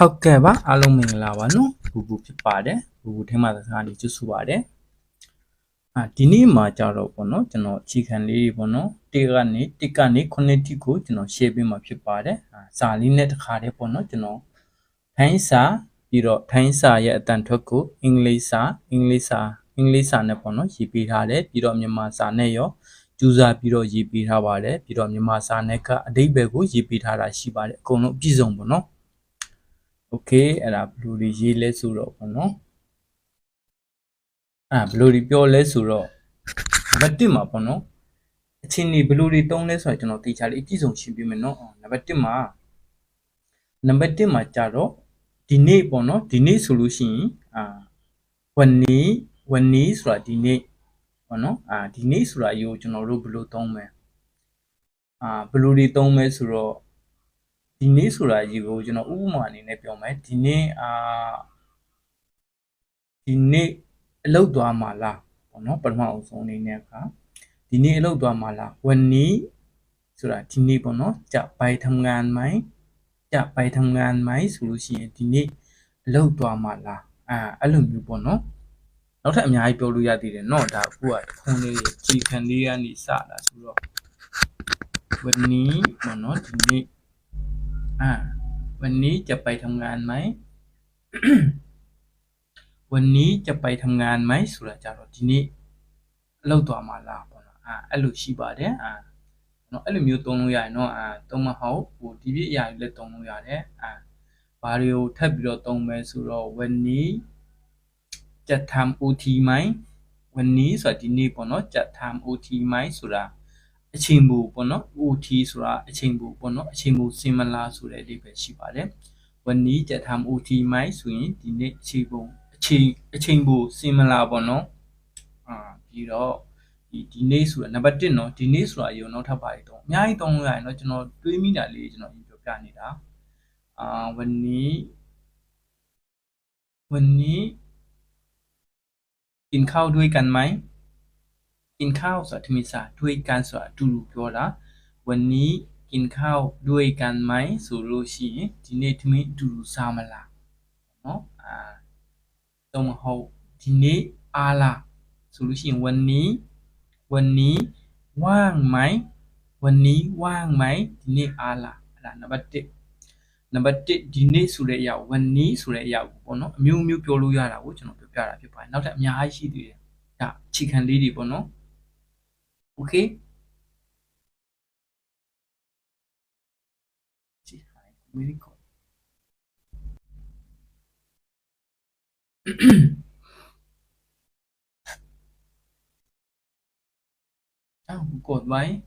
ဟုတ်ကဲ့ပါအားလုံးမင်္ဂလာပါနော်ဘူဘူဖြစ်ပါတယ်ဘူဘူထဲမှာစကားလေးကျွတ်စုပါတယ်အာဒီနေ့မှာကြတော့ပေါ့နော်ကျွန်တော်အခြေခံလေးတွေပေါ့နော်တေကနေတစ်ကနေခုနှစ်တိကိုကျွန်တော် share ပေးမှာဖြစ်ပါတယ်အာစာလေးနဲ့တစ်ခါတည်းပေါ့နော်ကျွန်တော်ထိုင်းစာပြီးတော့ထိုင်းစာရဲ့အတန်ထွက်ကိုအင်္ဂလိပ်စာအင်္ဂလိပ်စာအင်္ဂလိပ်စာနဲ့ပေါ့နော်ရေးပေးထားတယ်ပြီးတော့မြန်မာစာနဲ့ရောကျူစာပြီးတော့ရေးပေးထားပါတယ်ပြီးတော့မြန်မာစာနဲ့ကအဓိပ္ပာယ်ကိုရေးပေးထားတာရှိပါတယ်အကုန်လုံးအပြည့်စုံပေါ့နော် โอเคအဲ့ဒါဘယ်လိုတွေရေးလဲဆိုတော့ပေါ့နော်အဲ့ဒါဘယ်လိုတွေပြောလဲဆိုတော့နံပါတ်1မှာပေါ့နော်အချင်းနေဘယ်လိုတွေတုံးလဲဆိုတော့ကျွန်တော်တေချာလေးအပြည့်စုံရှင်းပြမယ်နော်နံပါတ်1မှာနံပါတ်1မှာကြတော့ဒီနေ့ပေါ့နော်ဒီနေ့ဆိုလို့ရှိရင်အာวันนี้วันนี้ဆိုတာဒီနေ့ပေါ့နော်အာဒီနေ့ဆိုတာယူကျွန်တော်တို့ဘယ်လိုသုံးမလဲအာဘယ်လိုတွေသုံးမလဲဆိုတော့ ဒီနေ့ဆိုတာကြီးကိုကျွန်တော်ဥပမာအနေနဲ့ပြောမယ်ဒီနေ့အာဒီနေ့အလုပ်သွားမှာလားပေါ့နော်ပထမအဆုံးအနေနဲ့ကဒီနေ့အလုပ်သွားမှာလားวันนี้ဆိုတာဒီနေ့ပေါ့နော်จะไปทำงานไหมจะไปทำงานไหมဆိုလို့ရှိရင်ဒီနေ့အလုပ်သွားမှာလားအာအဲ့လိုမျိုးပေါ့နော်နောက်ထပ်အများကြီးပြောလို့ရသေးတယ်เนาะဒါအခုကခွန်လေးခြေခံလေးကနေစတာဆိုတော့วันนี้ပေါ့နော်ဒီနေ့ อ่า วันนี้จะไปทำงานไหม วันนี้จะไปทำงานไหมဆိုတာကြတော့ဒီနေ့အလုပ်သွားမှာလားပေါ့နော်အာအဲ့လိုရှိပါတယ်အာနော်အဲ့လိုမျိုးသုံးလို့ရတယ်နော်အာသုံးမဟုတ်ဟိုဒီပြည့်အရာတွေလည်းသုံးလို့ရတယ်အာဘာတွေကိုထပ်ပြီးတော့သုံးမယ်ဆိုတော့วันนี้จะทำ OT ไหมวันนี้ဆိုတာဒီနေ့ပေါ့နော်จะทำ OT ไหมဆိုတာ အချိန်ဘူပေါ့နော် OT ဆိုတာအချိန်ဘူပေါ့နော်အချိန်ဘူစင်မလာဆိုတဲ့အဓိပ္ပာယ်ရှိပါတယ်วันนี้จะทำ OT ไหมဆိုရင်ဒီနေ့အချိန်ဘူအချိန်အချိန်ဘူစင်မလာပေါ့နော်အာပြီးတော့ဒီဒီနေ့ဆိုတာနံပါတ်1เนาะဒီနေ့ဆိုတာရုံနောက်ထပ်ပါတယ်တော့အများကြီးသုံးလို့ရတယ်เนาะကျွန်တော်တွေးမိတာလေးကျွန်တော်ပြောပြနေတာအာวันนี้วันนี้กินข้าวด้วยกันไหม กินข้าวဆိုတာထမင်းစားด้วยกันဆိုတာအတူတူပြောတာวันนี้กินข้าวด้วยกันไหมဆိုလို့ရှိရင်ဒီနေ့ထမင်းအတူတူစားမလားเนาะအာတော့မဟုတ်ဒီနေ့အားလားဆိုလို့ရှိရင်วันนี้วันนี้ว่างไหมวันนี้ว่างไหมဒီနေ့အားလားအဲ့ဒါနံပါတ်1နံပါတ်1ဒီနေ့ဆိုတဲ့အရာวันนี้ဆိုတဲ့အရာကိုပေါ့နော်အမျိုးမျိုးပြောလို့ရတာကိုကျွန်တော်ပြောပြတာဖြစ်ပါတယ်နောက်ထပ်အများကြီးရှိသေးတယ်ဒါအခြေခံလေးတွေပေါ့နော် ok chị Hải mới có. Cột váy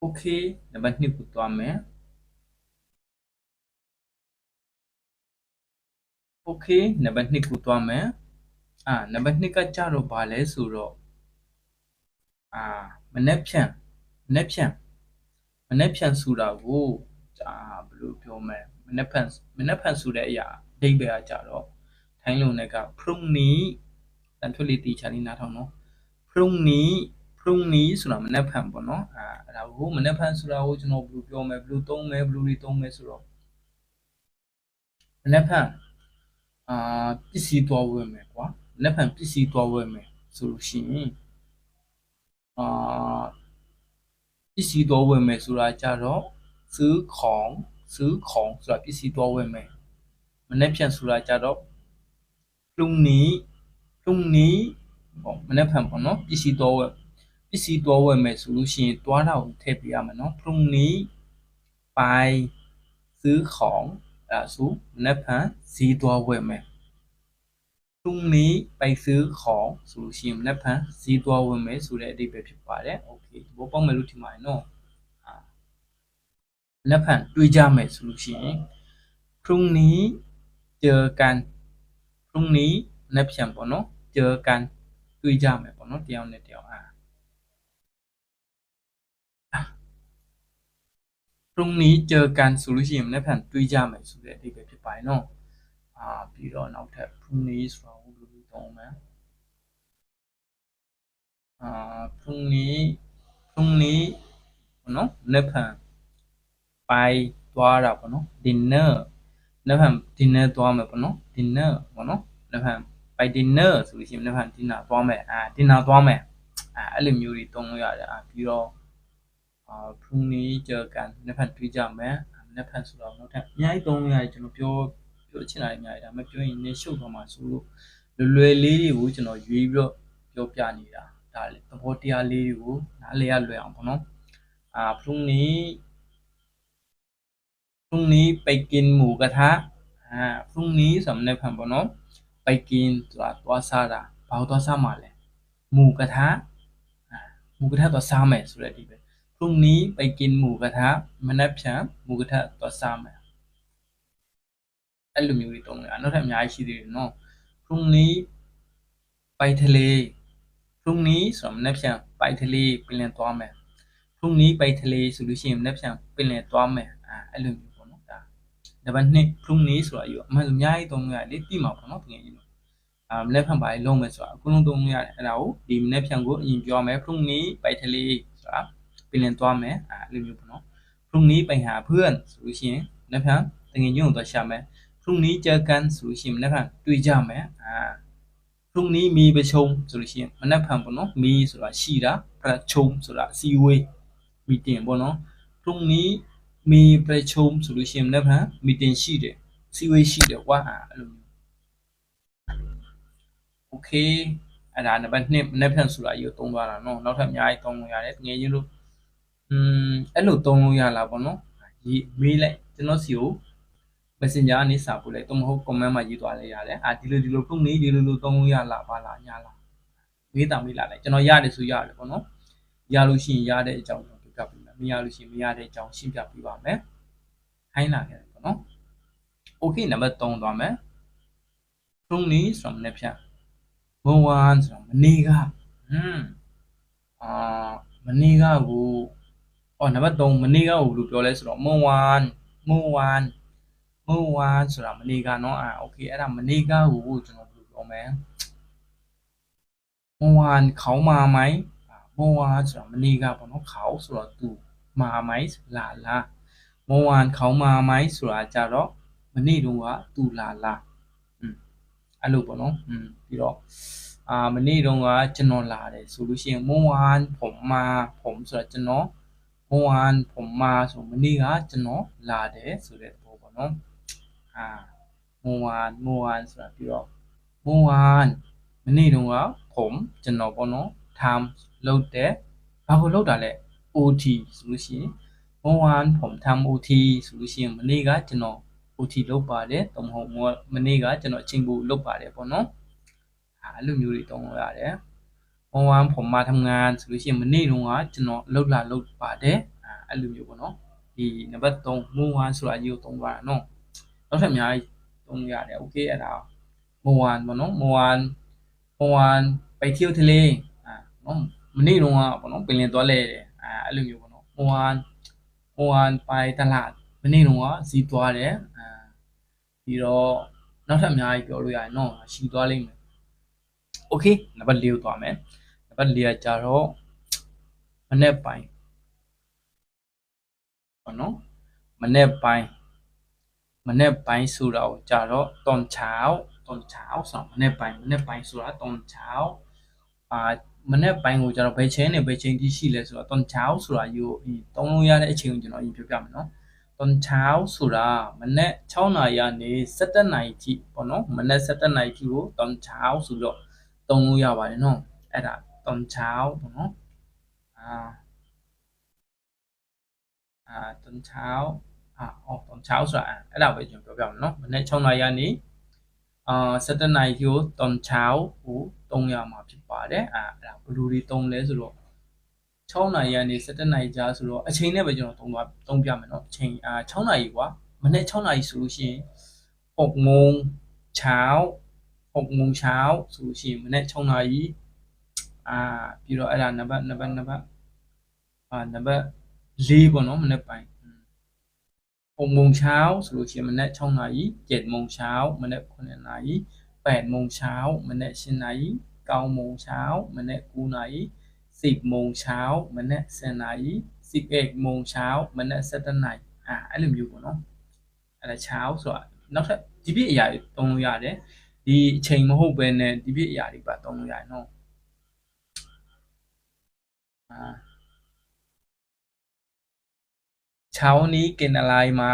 ok là bạn hiểu của toàn mẹ okay နံပါတ်2ကိုသွားမယ်အာနံပါတ်2ကကြတော့ဘာလဲဆိုတော့အာမနှက်ဖြန်မနှက်ဖြန်မနှက်ဖြန်ဆိုတာကိုအာဘယ်လိုပြောမလဲမနှက်ဖြန်မနှက်ဖြန်ဆိုတဲ့အရာအဓိပ္ပာယ်ကကြတော့ထိုင်းလုံနဲ့က from နီတန်ထွက်လေးတီချာလေးနားထောင်နော် from နီဖရုံနီဆိုတာမနက်ဖန်ပေါ့နော်အဲအဲ့ဒါကိုမနက်ဖန်ဆိုတာကိုကျွန်တော်ဘယ်လိုပြောမလဲဘယ်လိုသုံးမလဲဘယ်လိုတွေသုံးမလဲဆိုတော့မနက်ဖန် အာပစ္စည်းသွားဝယ်မယ်ကွာလက်ဖန်ပစ္စည်းသွားဝယ်မယ်ဆိုလို့ရှိရင်အာပစ္စည်းသွားဝယ်မယ်ဆိုတာကြတော့ซื้อของซื้อของဆိုတာပစ္စည်းသွားဝယ်မယ်မနေ့ဖြန်ဆိုတာကြတော့พรุ่งนี้พรุ่งนี้ပေါ့မနေ့ဖန်ပေါ့နော်ပစ္စည်းသွားဝယ်ပစ္စည်းသွားဝယ်မယ်ဆိုလို့ရှိရင်သွားတာကိုထည့်ပြရမယ်နော်พรุ่งนี้ไปซื้อของ အဲ့ဒါဆိုမနေ့ဖန်ဈေးသွားဝယ်မယ် พรุ่งนี้ไปซื้อของဆိုလို့ရှိရင်မနေ့ဖန်ဈေးသွားဝင်မယ်ဆိုတဲ့အဓိပ္ပာယ်ဖြစ်ပါတယ်โอเคဒီဘောပေါက်မယ်လို့ထင်ပါတယ်နော်အာမနေ့ဖန်တွေ့ကြမယ်ဆိုလို့ရှိရင်พรุ่งนี้เจอกันพรุ่งนี้မနေ့ပြန်ပေါ့နော်เจอกันတွေ့ကြမယ်ပေါ့နော်တယောက်နဲ့တယောက်အာ รุ่งนี้เจอกันဆိုလို့ရှိရင်မနေ့ဖန်တွေ့ကြမယ်ဆိုတဲ့အဓိပ္ပာယ်ဖြစ်ပါတယ်နော် အာပြီးတော့နောက်ထပ် pruning ဆိုတာကိုဘယ်လိုသုံးမလဲ အာพรุ่งนี้พรุ่งนี้ပေါ့နော်နက်ဖြန်ပိုင်သွားတာပေါ့နော် dinner နက်ဖြန် dinner သွားမယ်ပေါ့နော် dinner ပေါ့နော်နက်ဖြန်ပိုင် dinner ဆိုလို့ရှိရင်နက်ဖြန် dinner သွားမယ်အာ dinner သွားမယ်အာအဲ့လိုမျိုးတွေသုံးလို့ရတယ်အာပြီးတော့အာ พรุ่งนี้เจอกันနက်ဖြန်တွေ့ကြမယ်နက်ဖြန်ဆိုတော့နောက်ထပ်အများကြီးသုံးလို့ရတယ်ကျွန်တော်ပြောပြောချင်တာတွေအများကြီးဒါပေမဲ့ပြောရင်နေရှုပ်သွားမှာဆိုလို့လွယ်လွယ်လေးတွေကိုကျွန်တော်ရွေးပြီးတော့ပြောပြနေတာဒါလေသဘောတရားလေးတွေကိုနားလည်ရလွယ်အောင်ပေါ့နော်อ่าพรุ่งนี้พรุ่งนี้ไปกินหมูกระทะอ่าพรุ่งนี้สำเร็จผ่านပေါ့နော်ไปกินဆိုတာသွားစားတာဘာလို့သွားစားမှာလဲหมูกระทะอ่าหมูกระทะသွားစားမယ်ဆိုတဲ့အဒီပဲ พรุ่งนี้ไปกินหมูกระทะမနက်ဖြန်หมูกระทะသွားစားမယ်အဲ့လိုမျိုးတွေတုံးတယ်နောက်ထပ်အများကြီးရှိသေးတယ်နော်พรุ่งนี้ไปทะเลพรุ่งนี้ဆိုတော့မနက်ဖြန်ไปทะเลပြင်လင်သွားမယ် พรุ่งนี้ไปทะเลဆိုလို့ရှိရင်လက်ဖြန်ပင်လယ်သွားမယ်အာအဲ့လိုမျိုးပေါ့နော်ဒါနံပါတ်2พรุ่งนี้ဆိုတာယူအမှန်ဆိုအများကြီးသုံးလို့ရတယ်လေသိမှာပေါ့နော်တကယ်ကြီးလို့အာလက်ဖြန်ပါလေလုံးမယ်ဆိုတာအကုန်လုံးသုံးလို့ရတယ်အဲ့ဒါကိုဒီလက်ဖြန်ကိုအရင်ပြောမယ်พรุ่งนี้ไปทะเลဆိုတာ ပင်လယ်သွားမယ်အာအဲ့လိုမျိုးပေါ့နော်พรุ่งนี้ไปหาเพื่อนဆိုလို့ရှိရင်လက်ဖြန်တကယ်ကြီးကိုသွားရှာမယ်พรุ่งนี้เจอกันဆိုလို့ရှိရင်လက်ဖြန်တွေ့ကြမယ်အာพรุ่งนี้มีประชุมဆိုလို့ရှိရင်မနက်ဖြန်ပေါ့နော်มีဆိုတာရှိတာประชุมဆိုတာအစည်းအဝေး meeting ပေါ့နော်พรุ่งนี้มีประชุมဆိုလို့ရှိရင်လည်းဖန် meeting ရှိတယ်စီဝေးရှိတယ်ကွာအဲ့လိုမျိုး okay အဲ့ဒါနံပါတ်2မနေ့ဖန်ဆိုတာယူသုံးသွားတာเนาะနောက်ထပ်အများကြီးသုံးလို့ရတယ်ငယ်ချင်းတို့ อืมအဲ့လိုသုံးလို့ရလားပေါ့နော်ရေးမေးလိုက်ကျွန်တော်စီကို messenger ကနေစာပို့လိုက်တော့မဟုတ် comment မှာရေးသွားလိုက်ရတယ်အာဒီလိုဒီလိုพรุ่งนี้ဒီလိုလိုသုံးလို့ရလားပါလားညာလားမေးတာမေးလာလိုက်ကျွန်တော်ရတယ်ဆိုရတယ်ပေါ့နော်ရလို့ရှိရင်ရတဲ့အကြောင်းကျွန်တော်ပြပြပေးမယ်မရလို့ရှိရင်မရတဲ့အကြောင်းရှင်းပြပေးပါမယ်ခိုင်းလာခဲ့တယ်ပေါ့နော် okay နံပါတ်3သွားမယ်พรุ่งนี้ဆိုတော့မနေ့ဖြန်မွန်ဝမ်ဆိုတော့မနေ့ကဟွန်းအာမနေ့ကကို အော်နံပါတ်3မနေ့ကကိုဘယ်လိုပြောလဲဆိုတော့မွန်ဝမ်မွန်ဝမ်မွန်ဝမ်ဆိုတာမနေ့ကเนาะအာ okay အဲ့ဒါမနေ့ကကိုကျွန်တော်ဘယ်လိုပြောမလဲမွန်ဝမ်ခေါင်းမာမိုင်းမွန်ဝမ်ဆိုတာမနေ့ကပေါ့နော်ခေါင်းဆိုတော့သူမာမိုင်းလာလာမွန်ဝမ်ခေါင်းမာမိုင်းဆိုတာကြတော့မနေ့တုန်းကသူလာလာอืมအဲ့လိုပေါ့နော်อืมပြီးတော့အာမနေ့တုန်းကကျွန်တော်လာတယ်ဆိုလို့ရှိရင်မွန်ဝမ်ผมมาผมဆိုတာကျွန်တော် မွန်ဝမ်ผมมาဆိုမနေ့ကကျွန်တော်လာတယ်ဆိုတဲ့သဘောပေါ့နော်အာမွန်ဝမ်မွန်ဝမ်ဆိုတာပြီးတော့မွန်ဝမ်မနေ့တုန်းကผมကျွန်တော်ပေါ့နော် time လုပ်တယ်ဘာကိုလုပ်တာလဲ OT ဆိုလို့ရှိရင်မွန်ဝမ်ผมทำ OT ဆိုလို့ရှိရင်မနေ့ကကျွန်တော် OT လုပ်ပါတယ်တမဟုတ်မနေ့ကကျွန်တော်အချိန်ပိုလုပ်ပါတယ်ပေါ့နော်အဲအဲ့လိုမျိုးတွေတုံးလို့ရတယ် မွန်ဝမ်ผมมาทำงานဆိုလို့ရှိရင်မနေ့တုန်းကကျွန်တော်လုပ်လာလုပ်ပါတယ်အဲအဲ့လိုမျိုးပေါ့နော်ဒီနံပါတ်3မွန်ဝမ်ဆိုတာကြီးကိုတုံးသွားတာနော်နောက်ထပ်အများကြီးတုံးရတယ်โอเคအဲ့ဒါမွန်ဝမ်ပေါ့နော်မွန်ဝမ်မွန်ဝမ်ไปเที่ยวทะเลอ่าနော်မနေ့တုန်းကပေါ့နော်ပင်လယ်သွားလဲတယ်အဲအဲ့လိုမျိုးပေါ့နော်မွန်ဝမ်မွန်ဝမ်ไปตลาดမနေ့တုန်းကဇီးသွားတယ်အဲပြီးတော့နောက်ထပ်အများကြီးပြောလို့ရတယ်နော်ရှီသွားလိမ့်မယ်โอเคနံပါတ်4ကိုသွားမယ်နံ ပါတ်4ကကြတော့မနေ့ပိုင်းပေါ့နော်မနေ့ပိုင်းမနေ့ပိုင်းဆိုတာကိုကြတော့ตอนเช้าตอนเช้าဆိုတော့မနေ့ပိုင်းမနေ့ပိုင်းဆိုတာตอนเช้าအာမနေ့ပိုင်းကိုကျတော့ဘယ်ချိန်နဲ့ဘယ်ချိန်တိရှိလဲဆိုတော့ตอนเช้าဆိုတာယူတုံးလို့ရတဲ့အချိန်ကိုကျွန်တော်အရင်ပြောပြမယ်နော်ตอนเช้าဆိုတာမနေ့6နာရီကနေ17နာရီထိပေါ့နော်မနေ့17နာရီထိကိုตอนเช้าဆိုတော့တုံးလို့ရပါတယ်နော်အဲ့ဒါ ตอนเช้าပေါ့နော်အာအာตอนเช้าအာအော်ตอนเช้าဆိုတာအဲ့ဒါပဲကျွန်တော်ပြောပြမယ်နော်မနေ့6နာရီကနေအာ17နာရီထိကိုตอนเช้าကိုတုံးရမှာဖြစ်ပါတယ်အာအဲ့ဒါဘယ်လိုတွေတုံးလဲဆိုတော့6နာရီကနေ17နာရီကြာဆိုတော့အချိန်နဲ့ပဲကျွန်တော်တုံးသွားတုံးပြမယ်เนาะအချိန်အာ6နာရီကွာမနေ့6နာရီဆိုလို့ရှိရင်6โมงเช้า6โมงเช้าဆိုလို့ရှိရင်မနေ့6နာရီ အာပြီးတော့အဲ့ဒါနံပါတ်နံပါတ်နံပါတ်အာနံပါတ်4ပေါ့เนาะမနေ့ပိုင်း6โมงเช้าဆိုလို့ရှိရင်မနေ့6နာရီ7โมงเช้าမနေ့9နာရီ8โมงเช้าမနေ့10နာရီ9โมงเช้าမနေ့9နာရီ 10โมงเช้าမနက်10နာရီ11โมงเช้าမနက်17နာရီအာအဲ့လိုမျိုးပေါ့နော်အဲ့ဒါเช้าဆိုတာနောက်ထပ်ဒီပြည့်အရာတွေသုံးလို့ရတယ်ဒီအချိန်မဟုတ်ဘဲနဲ့ဒီပြည့်အရာတွေပါသုံးလို့ရတယ်နော် ချောင်းနီးကင်နလိုင်းမှာ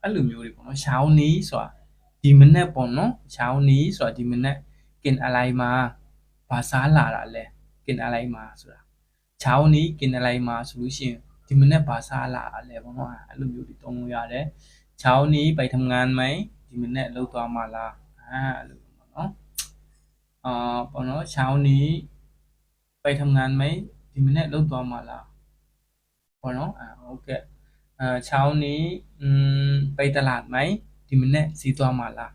အဲ့လိုမျိုးတွေပေါ့နော်ချောင်းနီးဆိုတာဒီမနက်ပေါ့နော်ချောင်းနီးဆိုတာဒီမနက်ကင်အလိုင်းမှာဘာစားလာတာလဲကင်အလိုင်းမှာဆိုတာချောင်းနီးကင်အလိုင်းမှာဆိုလို့ရှိရင်ဒီမနက်ဘာစားလာလဲပေါ့နော်အဲ့လိုမျိုးတွေတုံးလို့ရတယ်ချောင်းနီးပိုက်ထမန်မိုင်းဒီမနက်လောက်သွားမှလားအဲ့လိုပေါ့နော်အာပေါ့နော်ချောင်းနီးပိုက်ထမန်မိုင်း ဒီမနက်လောက်သွားမှာလားပေါ့နော်အာဟုတ်ကဲ့အာเช้านี้อืมไปตลาดไหมဒီမနက်ဈေးသွားမှာလား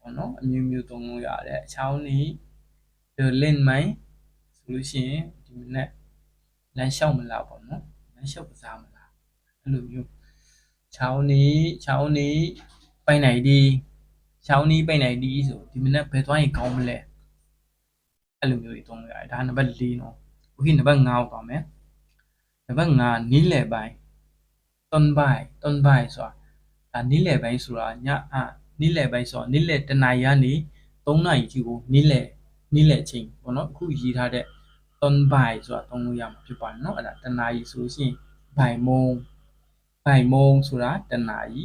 ပေါ့နော်အမျိုးမျိုးသုံးလို့ရတယ်เช้านี้เดินเล่นไหมဆိုလို့ရှိရင်ဒီမနက်လမ်းလျှောက်မလားပေါ့နော်လမ်းလျှောက်ကစားမလားအဲ့လိုမျိုးเช้านี้เช้านี้ไปไหนดีเช้านี้ไปไหนดีဆိုဒီမနက်ဘယ်သွားရင်ကောင်းမလဲအဲ့လိုမျိုးတွေသုံးလို့ရတယ်ဒါနံပါတ်4နော် โอเคနံပါတ်5ကိုသွားမယ်နံပါတ်5နီးလယ်ပိုင်းတွန်ဘိုင်တွန်ဘိုင်ဆိုတာဒါနီးလယ်ပိုင်းဆိုတာညအနီးလယ်ပိုင်းဆိုတာနီးလယ်တနာရီကနေ3နာရီကြီးကိုနီးလယ်နီးလယ်ချိန်ပေါ့နော်အခုရေးထားတဲ့တွန်ဘိုင်ဆိုတာသုံးလို့ရမှာဖြစ်ပါတယ်နော်အဲ့ဒါတနာရီဆိုလို့ရှိရင်ဘိုင်မုံဘိုင်မုံဆိုတာတနာရီ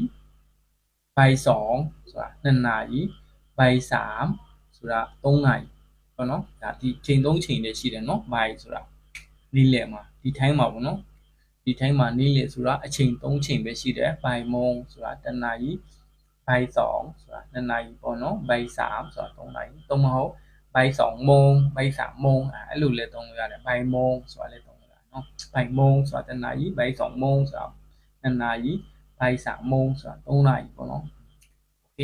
ဘိုင်2ဆိုတာ2နာရီဘိုင်3ဆိုတာ3နာရီ ပေါ့နော်ဒါဒီချိန်3ချိန်နဲ့ရှိတယ်နော်ဘိုင်ဆိုတာနီးလယ်မှာဒီထိုင်းမှာပေါ့နော်ဒီထိုင်းမှာနေ့လယ်ဆိုတာအချိန်3ချိန်ပဲရှိတယ်ဘိုင်မုံဆိုတာတနာရီဘိုင်2ဆိုတာ2နာရီပေါ့နော်ဘိုင်3ဆိုတာ3နာရီသုံးမဟုတ်ဘိုင်2မုံဘိုင်3မုံအဲ့လိုလဲသုံးလို့ရတယ်ဘိုင်မုံဆိုတာလဲသုံးလို့ရတယ်နော်ဘိုင်မုံဆိုတာတနာရီဘိုင်2မုံဆိုတာ2နာရီဘိုင်3မုံဆိုတာ3နာရီပေါ့နော်โอเค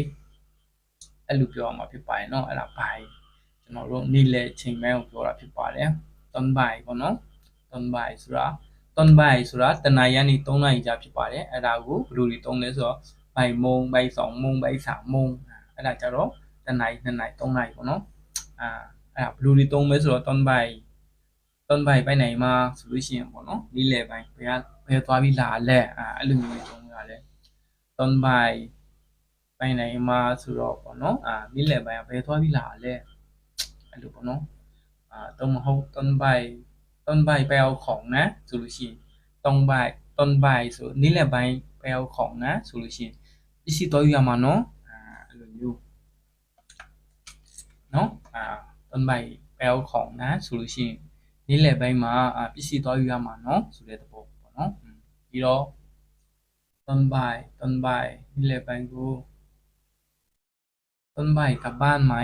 အဲ့လိုပြောရမှာဖြစ်ပါတယ်နော်အဲ့ဒါဘိုင် ကျွန်တော်တို့နေ့လယ်ချိန်ပိုင်းကိုပြောတာဖြစ်ပါတယ်တွန်ဘိုင်ပေါ့နော်တွန်ဘိုင်ဆိုတာတွန်ဘိုင်ဆိုတာတနာရီကနေ3နာရီကြာဖြစ်ပါတယ်အဲ့ဒါကိုဘယ်လိုတွေသုံးလဲဆိုတော့ဘိုင်မုံဘိုင်2မုံဘိုင်3မုံအဲ့ဒါကြတော့တနာရီ2နာရီ3နာရီပေါ့နော်အာအဲ့ဒါဘယ်လိုတွေသုံးလဲဆိုတော့တွန်ဘိုင်တွန်ဘိုင်ပိုင်းနိုင်မှာဆိုလို့ရှိရင်ပေါ့နော်နေ့လယ်ပိုင်းဘယ်ကဘယ်သွားပြီးလာလဲအာအဲ့လိုမျိုးသုံးရတယ်တွန်ဘိုင်ပိုင်းနိုင်မှာဆိုတော့ပေါ့နော်အာနေ့လယ်ပိုင်းကဘယ်သွားပြီးလာလဲ အဲ့လိုပေါ့နော်အာတော့မဟုတ်တွန်ဘိုင်ต้นใบไปเอาของนะဆိုလို့ရှိရင်ต้นใบต้นใบဆိုနေ့လယ်ပိုင်းไปเอาของนะဆိုလို့ရှိရင်ပစ္စည်းတော့ယူရမှာနော်အာအဲ့လိုမျိုးနော်အာต้นใบไปเอาของนะဆိုလို့ရှိရင်နေ့လယ်ပိုင်းမှာအာပစ္စည်းတော့ယူရမှာနော်ဆိုတဲ့သဘောပေါ့နော်ပြီးတော့ต้นใบต้นใบနေ့လယ်ပိုင်းကိုต้นใบกลับบ้านไหม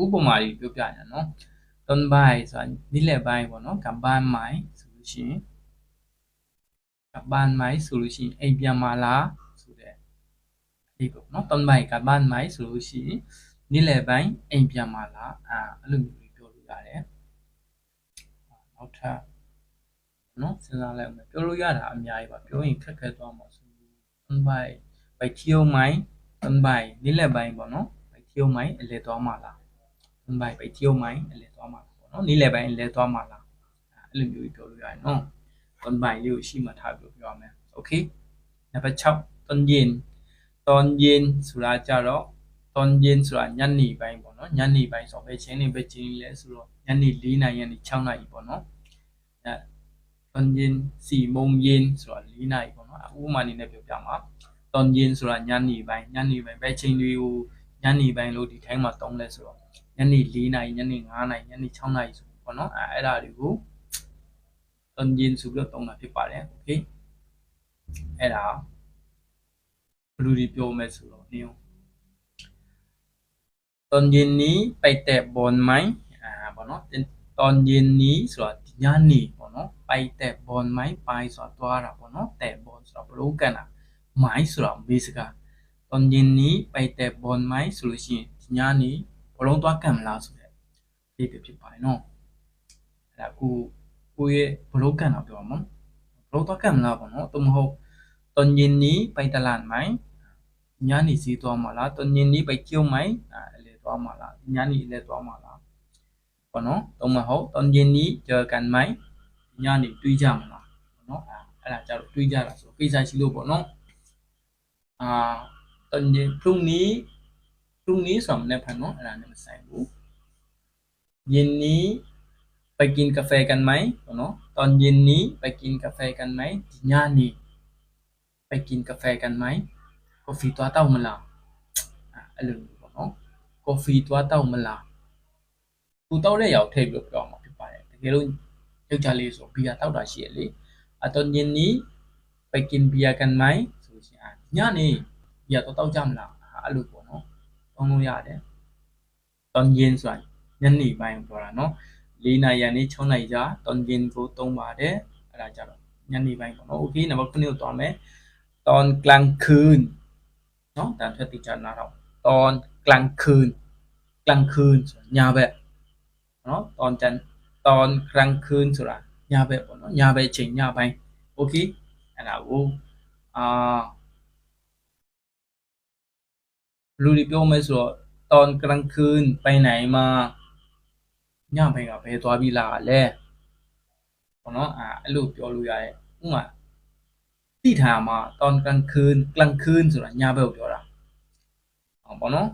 ဥပမာကြီးပြောပြရနော်လွန်ပိုင်းဆိုတာနိလက်ပိုင်းပေါ့နော်ကပန်းမိုင်းဆိုလို့ရှိရင်ကပန်းမိုင်းဆိုလို့ရှိရင်အိမ်ပြန်မာလာဆိုတဲ့ဒီပေါ့နော်လွန်ပိုင်းကပန်းမိုင်းဆိုလို့ရှိရင်နိလက်ပိုင်းအိမ်ပြန်မာလာအဲအဲ့လိုမျိုးပြောလို့ရတယ်နောက်ထပ်နော်စဉ်းစားလိုက်အောင်ပြောလို့ရတာအများကြီးပါပြောရင်ခက်ခဲသွားမှာဆိုလွန်ပိုင်းဘိုက်ချီယိုမိုင်းလွန်ပိုင်းနိလက်ပိုင်းပေါ့နော်ဘိုက်ချီယိုမိုင်းအလဲသွားမှာလား တွန်ဘိုင်ไปเที่ยวไหมအလဲသွားမှာပေါ့နော်နေ့လယ်ပိုင်းလဲသွားမှာလားအဲ့လိုမျိုးပြောလို့ရတယ်နော်တွန်ဘိုင်လေးကိုရှိမှထားပြီးပြောရမယ်โอเคနံပါတ်6တွန်ရင်တွန်ရင်ဆိုတာကြတော့တွန်ရင်ဆိုတာညနေပိုင်းပေါ့နော်ညနေပိုင်းဆိုပဲချင်းနေပဲချင်းလဲဆိုတော့ညနေ4နာရီကနေ6နာရီပေါ့နော်အဲတွန်ရင်4မုံရင်ဆိုတာ4နာရီပေါ့နော်ဥပမာအနေနဲ့ပြောပြမှာတွန်ရင်ဆိုတာညနေပိုင်းညနေပိုင်းပဲချင်းတွေကိုညနေပိုင်းလို့ဒီထိုင်းမှာတုံးလဲဆိုတော့ ညနေ4နာရီညနေ5နာရီညနေ6နာရီဆိုပေါ့နော်အဲအဲ့ဒါတွေကိုတွန်ဂျင်ဆိုပြီးတော့တုံးတာဖြစ်ပါတယ်โอเคအဲ့ဒါဘယ်လိုဒီပြောမယ်ဆိုတော့နေตอนเย็นนี้ไปเตะบอลไหมอ่าပေါ့နော်ตอนเย็นนี้ဆိုတာဒီညနေပေါ့နော်ไปเตะบอลไหมไปဆိုတာတွားတာပေါ့နော်เตะบอลဆိုတာဘလို့ကန်တာမိုင်းဆိုတာဘေးစကားตอนเย็นนี้ไปเตะบอลไหมဆိုလို့ရှိရင်ဒီညနေ ဘလုံးသွားကန်မလားဆိုတဲ့ရေးပြဖြစ်ပါတယ်နော်အဲ့ဒါကိုကိုရဲ့ဘလုံးကန်တာပြောပါမယ်ဘလုံးသွားကန်မလားပေါ့နော်သူမဟုတ်တန်ညင်နီပိုက်တလန်မိုင်းညာနေစီသွားမလားတန်ညင်နီပိုက်ကျုံမိုင်းအဲ့လေသွားမလားညာနေလေသွားမလားပေါ့နော်သူမဟုတ်တန်ညင်နီကြကန်မိုင်းညာနေတွေးကြမလားပေါ့နော်အဲ့ဒါကြတော့တွေးကြတာဆိုကိစ္စရှိလို့ပေါ့နော်အာတန်ညင်ဖုန်နီ รุ่งนี้พรุ่งนี้ဆိုမှလည်းဖန်နော်အဲ့ဒါနဲ့မဆိုင်ဘူးเย็นนี้ไปกินกาแฟกันไหมပေါ့နော်ตอนเย็นนี้ไปกินกาแฟกันไหมညနေไปกินกาแฟกันไหมကော်ဖီသွားတောက်မလားအဲ့လိုမျိုးပေါ့နော်ကော်ဖီသွားတောက်မလားသူတောက်တဲ့ရောက်ထည့်ပြီးပြောမှာဖြစ်ပါတယ်တကယ်လို့ယောက်ျားလေးဆိုဘီယာတောက်တာရှိရလေအတော်ညင်းနီးไปกินเบียร์กันไหมဆိုလို့ရှိရင်ညနေဘီယာတော့တောက်ကြမလားအဲ့လိုပေါ့ သုံးလို့ရတယ်။ Tonjin ဆိုတာညနေပိုင်းကိုပြောတာနော်။၄နာရီကနေ6နာရီကြာ Tonjin ကိုသုံးပါတယ်။အဲ့ဒါကြတော့ညနေပိုင်းပေါ့နော်။ Okay နံပါတ်9ကိုသွားမယ်။ Ton Klang Khun နော်။ဒါထွက်တိကျနားတော့ Ton Klang Khun Klang Khun ဆိုတာညဘက်နော်။ Ton Chan Ton Klang Khun ဆိုတာညဘက်ပေါ့နော်။ညဘက်ချိန်ညပိုင်း Okay အဲ့ဒါကိုအာ လူတွေပြောမယ်ဆိုတော့ตอนกลางคืนไปไหนมาညပိုင်းကဘယ်သွားပြီးလာလဲပေါ့เนาะอ่าအဲ့လိုပြောလို့ရတယ်ဥပမာတိထားမှာตอนกลางคืนกลางคืนဆိုတာညဘက်ကိုပြောတာအောင်ပေါ့နော်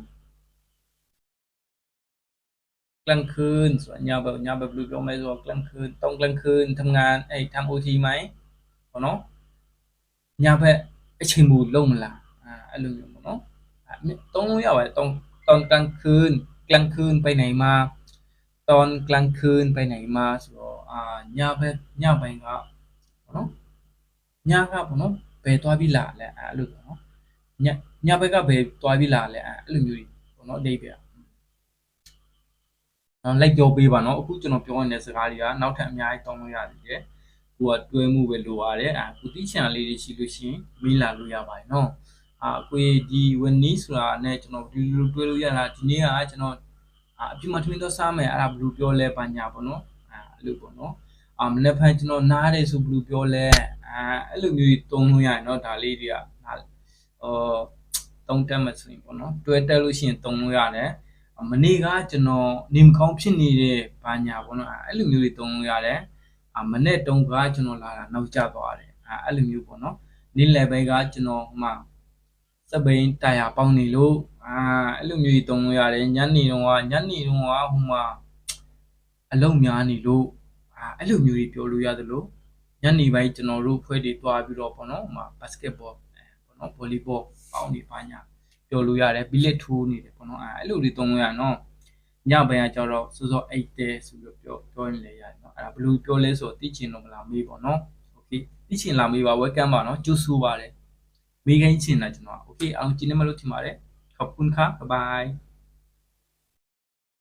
กลางคืนဆိုတာညဘက်ညဘက်ဘယ်လိုပြောမလဲဆိုတော့กลางคืนตอนกลางคืนทำงานအဲ့ทำ OT ไหมပေါ့နော်ညဘက်အချိန်ဘူးလုံးမလားอ่าအဲ့လိုမျိုးပေါ့နော်အဲ့သုံးလို့ရပါတယ် ตอนตอนกลางคืนกลางคืนไปไหนมาตอนกลางคืนไปไหนมาဆိုတော့အာညဘက်ညပိုင်းကပေါ့နော် ညကပေါ့နော်ဘယ်သွားပြီးလာလဲအဲ့လိုပေါ့နော်ညညဘက်ကဘယ်သွားပြီးလာလဲအဲ့လိုမျိုးကြီးပေါ့နော်အဓိပ္ပာယ်နော်လိုက်ပြောပေးပါနော်အခုကျွန်တော်ပြောနေတဲ့စကားတွေကနောက်ထပ်အများကြီးတောင်းလို့ရသေးတယ်ကိုကတွဲမှုပဲလိုရတယ်အာကိုတိချန်လေးတွေရှိလို့ရှိရင်မေးလာလို့ရပါတယ်နော် အာကိုကြီးဒီဝန်နီးဆိုတာနဲ့ကျွန်တော်ဒီလိုတွဲလို့ရတာဒီနေ့ကကျွန်တော်အပြစ်မထွင်းတော့စားမယ်အဲ့ဒါဘယ်လိုပြောလဲပါညာပေါ့နော်အဲ့လိုပေါ့နော်အမနေ့ဖန်ကျွန်တော်နားတယ်ဆိုဘယ်လိုပြောလဲအဲ့လိုမျိုးတုံးလို့ရတယ်နော်ဒါလေးတွေကအော်တုံးတက်မှဆိုရင်ပေါ့နော်တွဲတက်လို့ရှိရင်တုံးလို့ရတယ်မနေ့ကကျွန်တော်နေမကောင်းဖြစ်နေတဲ့ဘာညာပေါ့နော်အဲ့လိုမျိုးတွေတုံးလို့ရတယ်အမနေ့တုံးကကျွန်တော်လာတာနောက်ကျသွားတယ်အဲ့လိုမျိုးပေါ့နော်နေ့ level ကကျွန်တော်ဟိုမှာ စပိန်တာယာပေါင်းနေလို့အာအဲ့လိုမျိုးတွေတုံးလို့ရတယ်ညနေတော့ကညနေတော့ကဟိုမှာအလုံးများနေလို့အာအဲ့လိုမျိုးတွေပြောလို့ရသလိုညနေပိုင်းကျွန်တော်တို့ဖွဲ့တွေတွားပြီးတော့ပေါ့နော်ဟိုမှာဘတ်စကတ်ဘောပေါ့နော်ဗောလီဘောပေါင်းနေပါညာပြောလို့ရတယ်ဘီလက်ထိုးနေတယ်ပေါ့နော်အဲ့လိုတွေသုံးလို့ရနော်ညပိုင်းကကျတော့စောစောအိတ်တဲဆိုပြီးပြောပြောနေလေရတယ်နော်အဲ့ဒါဘယ်လိုပြောလဲဆိုတော့သိချင်တော့မလားမေးပေါ့နော်โอเคသိချင်လားမေးပါ welcome ပါနော်ကျူဆူပါတယ် မေးခိုင်းချင်တာကျွန်တော်โอเคအောင်ကျင်းနေမလို့ထင်ပါတယ်ขอบคุณครับบ๊ายบาย